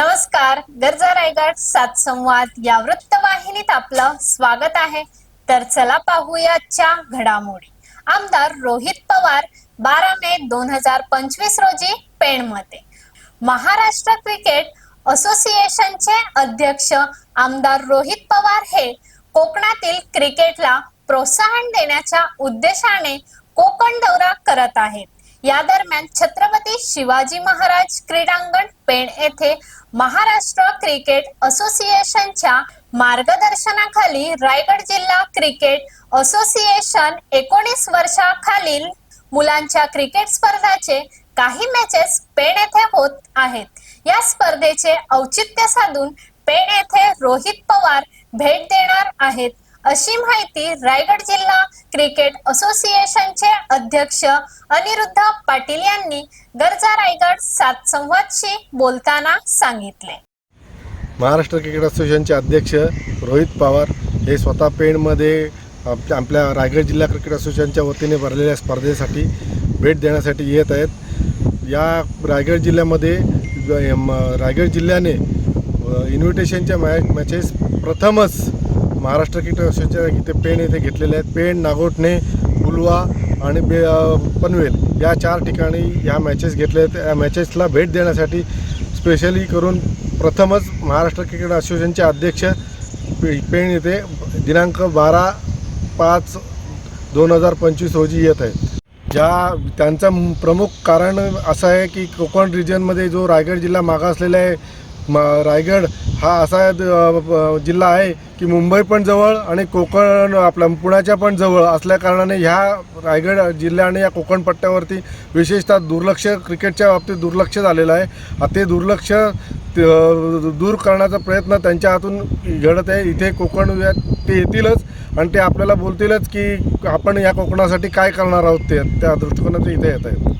नमस्कार गरजा रायगड सात संवाद या वृत्तवाहिनीत आपलं स्वागत आहे. तर चला पाहूया आजच्या घडामोडी. आमदार रोहित पवार बारा मे दोन हजार पंचवीस रोजी पेणमध्ये. महाराष्ट्र क्रिकेट असोसिएशनचे अध्यक्ष आमदार रोहित पवार हे कोकणातील क्रिकेटला प्रोत्साहन देण्याच्या उद्देशाने कोकण दौरा करत आहेत. या दरम्यान छत्रपती शिवाजी महाराज क्रीडांगण पेण येथे महाराष्ट्र क्रिकेट असोसिएशनच्या मार्गदर्शनाखाली रायगड जिल्हा क्रिकेट असोसिएशन एकोणीस वर्षाखालील मुलांच्या क्रिकेट स्पर्धाचे काही मॅचेस पेण येथे होत आहेत. या स्पर्धेचे औचित्य साधून पेण येथे रोहित पवार भेट देणार आहेत. अशी माहिती रायगड जिल्हा क्रिकेट असोसिएशनचे अध्यक्ष अनिरुद्ध पाटील यांनी गरजा रायगड सात संवादशी बोलताना सांगितले. महाराष्ट्र क्रिकेट असोसिएशनचे अध्यक्ष रोहित पवार हे स्वतः पेणमध्ये आपल्या रायगड जिल्हा क्रिकेट असोसिएशनच्या वतीने भरलेल्या स्पर्धेसाठी भेट देण्यासाठी येत आहेत. या रायगड जिल्ह्यामध्ये रायगड जिल्ह्याने इन्व्हिटेशनच्या मॅ मॅचेस प्रथमच महाराष्ट्र क्रिकेट इथे पेण येथे घेतलेले आहेत. पेण नागोठणे बुलवा आणि बे पनवेल या चार ठिकाणी ह्या मॅचेस घेतल्या आहेत. या मॅचेसला भेट देण्यासाठी स्पेशली करून प्रथमच महाराष्ट्र क्रिकेट असोसिएशनचे अध्यक्ष पे- पेण येथे दिनांक बारा पाच दोन हजार पंचवीस रोजी येत आहेत. ज्या त्यांचं प्रमुख कारण असं आहे की कोकण रिजनमध्ये जो रायगड जिल्हा मागासलेला आहे म रायगड हा असा द- जिल्हा आहे की मुंबई पण जवळ आणि कोकण आपल्या पुण्याच्या पण जवळ असल्या कारणाने ह्या रायगड जिल्ह्याने या कोकण पट्ट्यावरती विशेषतः दुर्लक्ष क्रिकेटच्या बाबतीत दुर्लक्ष झालेलं आहे. ते दुर्लक्ष त- दूर करण्याचा प्रयत्न त्यांच्या हातून घडत आहे. इथे कोकण ते येतीलच आणि ते आपल्याला बोलतीलच की आपण या कोकणासाठी काय करणार आहोत ते त्या दृष्टिकोनातून इथे येत आहेत